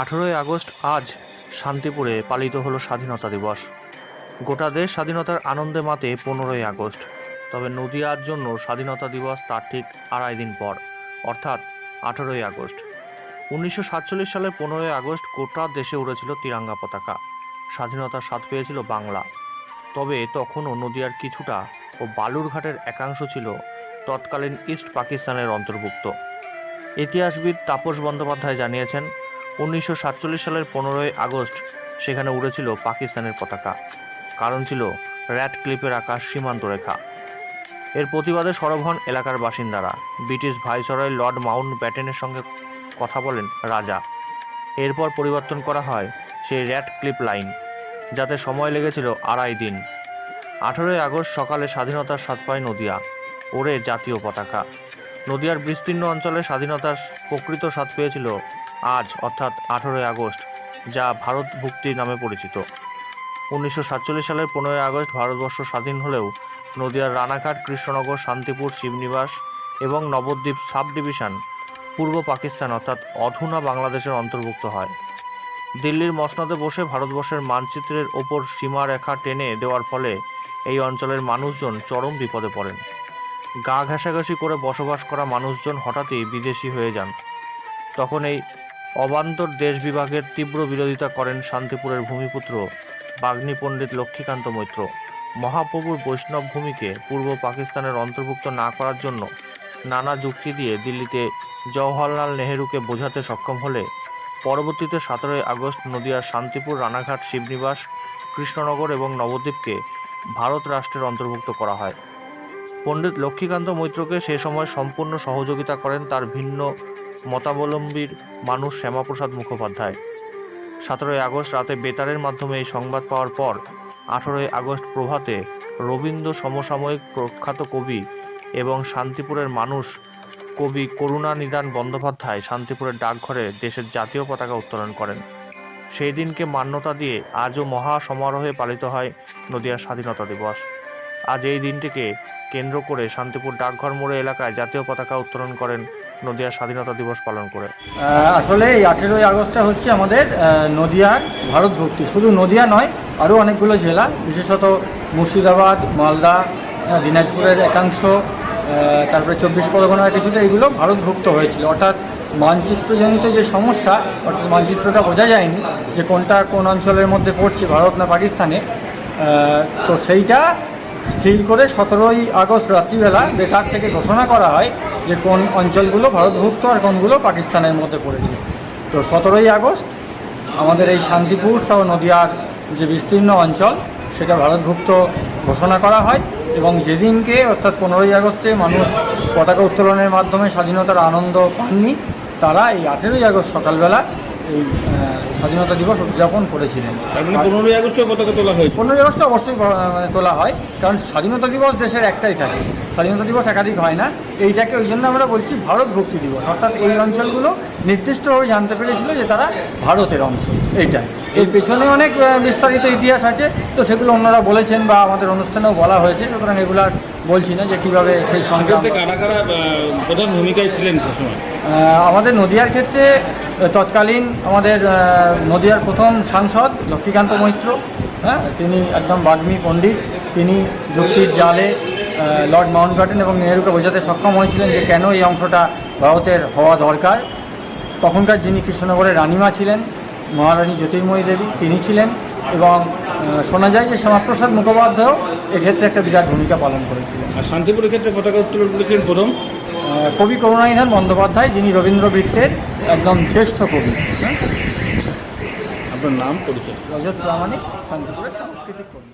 আঠেরোই আগস্ট আজ শান্তিপুরে পালিত হলো স্বাধীনতা দিবস। গোটা দেশ স্বাধীনতার আনন্দে মাতে পনেরোই আগস্ট। তবে নদিয়ার জন্য স্বাধীনতা দিবস তার ঠিক আড়াই দিন পর, অর্থাৎ আঠেরোই আগস্ট। উনিশশো সাতচল্লিশ সালের পনেরোই আগস্ট গোটা দেশে উড়েছিল তিরাঙ্গা পতাকা। স্বাধীনতার স্বাদ পেয়েছিল বাংলা। তবে তখনও নদিয়ার কিছুটা ও বালুরঘাটের একাংশ ছিল তৎকালীন ইস্ট পাকিস্তানের অন্তর্ভুক্ত। ইতিহাসবিদ তাপস বন্দ্যোপাধ্যায় জানিয়েছেন উনিশশো সাতচল্লিশ সালের পনেরোই আগস্ট সেখানে উড়েছিল পাকিস্তানের পতাকা। কারণ ছিল র্যাট ক্লিপের আকাশ সীমান্ত রেখা। এর প্রতিবাদে সরব হন এলাকার বাসিন্দারা, ব্রিটিশ ভাইসরয় লর্ড মাউন্ট ব্যাটেনের সঙ্গে কথা বলেন রাজা। এরপর পরিবর্তন করা হয় সেই র্যাট ক্লিপ লাইন, যাতে সময় লেগেছিল আড়াই দিন। আঠেরোই আগস্ট সকালে স্বাধীনতার স্বাদ পায় নদিয়া ওরে জাতীয় পতাকা। নদিয়ার বিস্তীর্ণ অঞ্চলে স্বাধীনতার প্রকৃত স্বাদ পেয়েছিল আজ, অর্থাৎ আঠেরোই আগস্ট, যা ভারত ভুক্তি নামে পরিচিত। উনিশশো সাতচল্লিশ সালের পনেরোই আগস্ট ভারতবর্ষ স্বাধীন হলেও নদিয়ার রানাঘাট, কৃষ্ণনগর, শান্তিপুর, শিবনিবাস এবং নবদ্বীপ সাব ডিভিশন পূর্ব পাকিস্তান, অর্থাৎ অধুনা বাংলাদেশের অন্তর্ভুক্ত হয়। দিল্লির মসনদে বসে ভারতবর্ষের মানচিত্রের ওপর সীমারেখা টেনে দেওয়ার ফলে এই অঞ্চলের মানুষজন চরম বিপদে পড়েন। গা ঘেঁষাঘেঁষি করে বসবাস করা মানুষজন হঠাৎই বিদেশি হয়ে যান। তখন এই অবান্তর দেশ বিভাগের তীব্র বিরোধিতা করেন শান্তিপুরের ভূমিপুত্র বাগ্নী পণ্ডিত লক্ষ্মীকান্ত মৈত্র। মহাপ্রভুর বৈষ্ণব ভূমিকে পূর্ব পাকিস্তানের অন্তর্ভুক্ত না করার জন্য নানা যুক্তি দিয়ে দিল্লিতে জওহরলাল নেহেরুকে বোঝাতে সক্ষম হলে পরবর্তীতে সতেরোই আগস্ট নদিয়ার শান্তিপুর, রানাঘাট, শিবনিবাস, কৃষ্ণনগর এবং নবদ্বীপকে ভারত রাষ্ট্রের অন্তর্ভুক্ত করা হয়। পণ্ডিত লক্ষ্মীকান্ত মৈত্রকে সে সময় সম্পূর্ণ সহযোগিতা করেন তার ভিন্ন মতাবলম্বীর মানুষ শ্যামাপ্রসাদ মুখোপাধ্যায়। সতেরোই আগস্ট রাতে বেতারের মাধ্যমে এই সংবাদ পাওয়ার পর আঠেরোই আগস্ট প্রভাতে রবীন্দ্র সমসাময়িক প্রখ্যাত কবি এবং শান্তিপুরের মানুষ কবি করুণানিদান বন্দ্যোপাধ্যায় শান্তিপুরের ডাকঘরে দেশের জাতীয় পতাকা উত্তোলন করেন। সেই দিনকে মান্যতা দিয়ে আজও মহা সমারোহে পালিত হয় নদিয়ার স্বাধীনতা দিবস। আজ এই দিনটিকে কেন্দ্র করে শান্তিপুর ডাকঘর মোড়ে এলাকায় জাতীয় পতাকা উত্তোলন করেন নদিয়ার স্বাধীনতা দিবস পালন করে। আসলে এই আঠেরোই আগস্টটা হচ্ছে আমাদের নদিয়ার ভারত ভক্তি। শুধু নদিয়া নয়, আরও অনেকগুলো জেলা, বিশেষত মুর্শিদাবাদ, মালদা দিনাজপুরের একাংশ তারপরে চব্বিশ পরগনার কিছুটা এগুলো ভারতভুক্ত হয়েছিল। অর্থাৎ মানচিত্রজনিত যে সমস্যা, অর্থাৎ মানচিত্রটা বোঝা যায়নি যে কোনটা কোন অঞ্চলের মধ্যে পড়ছে, ভারত না পাকিস্তানে তো সেইটা স্থির করে সতেরোই আগস্ট রাত্রিবেলা বেকার থেকে ঘোষণা করা হয় যে কোন অঞ্চলগুলো ভারতভুক্ত আর কোনগুলো পাকিস্তানের মধ্যে পড়েছে। তো সতেরোই আগস্ট আমাদের এই শান্তিপুর সহ নদিয়ার যে বিস্তীর্ণ অঞ্চল, সেটা ভারতভুক্ত ঘোষণা করা হয় এবং যেদিনকে অর্থাৎ পনেরোই আগস্টে মানুষ পতাকা উত্তোলনের মাধ্যমে স্বাধীনতার আনন্দ পাননি, তারা এই আঠেরোই আগস্ট সকালবেলা এই স্বাধীনতা দিবস উদযাপন করেছিলেন। তার মানে পনেরোই আগস্টও পতাকা তোলা হয়েছে। পনেরোই আগস্ট অবশ্যই মানে তোলা হয় কারণ স্বাধীনতা দিবস দেশের একটাই থাকে। স্বাধীনতা দিবস একাধিক হয় না এইটাকে ওই জন্য আমরা বলছি ভারত ভক্তি দিবস। অর্থাৎ এই অঞ্চলগুলো নির্দিষ্টভাবে জানতে পেরেছিল যে তারা ভারতের অংশ এইটা এর পেছনে অনেক বিস্তারিত ইতিহাস আছে তো সেগুলো অন্যরা বলেছেন বা আমাদের অনুষ্ঠানেও বলা হয়েছে সুতরাং এগুলো বলছি না যে কীভাবে সেই সংগ্রাম সেক্ষেত্রে কারা কারা প্রধান ভূমিকায় ছিলেন আমাদের নদিয়ার ক্ষেত্রে তৎকালীন আমাদের নদিয়ার প্রথম সাংসদ লক্ষ্মীকান্ত মৈত্র হ্যাঁ তিনি একদম বাগ্মী পণ্ডিত তিনি যুক্তির জালে লর্ড মাউন্ট ব্যাটেন এবং নেহরুকে বোঝাতে সক্ষম হয়েছিলেন যে কেন এই অংশটা ভারতের হওয়া দরকার। তখনকার যিনি কৃষ্ণনগরের রানীমা ছিলেন মহারানী জ্যোতির্ময়ী দেবী তিনি ছিলেন। এবং শোনা যায় যে শ্যামাপ্রসাদ মুখোপাধ্যায়ও এক্ষেত্রে একটা বিরাট ভূমিকা পালন করেছিলেন। আর শান্তিপুরের ক্ষেত্রে পতাকা উত্তোলন করেছিলেন প্রথম? কবি করুণাইধান বন্দ্যোপাধ্যায় যিনি রবীন্দ্র বৃত্তের একদম শ্রেষ্ঠ কবি। আপনার নাম পরিচয়? রজত প্রামাণিক শান্তিপুরের সাংস্কৃতিক কবি।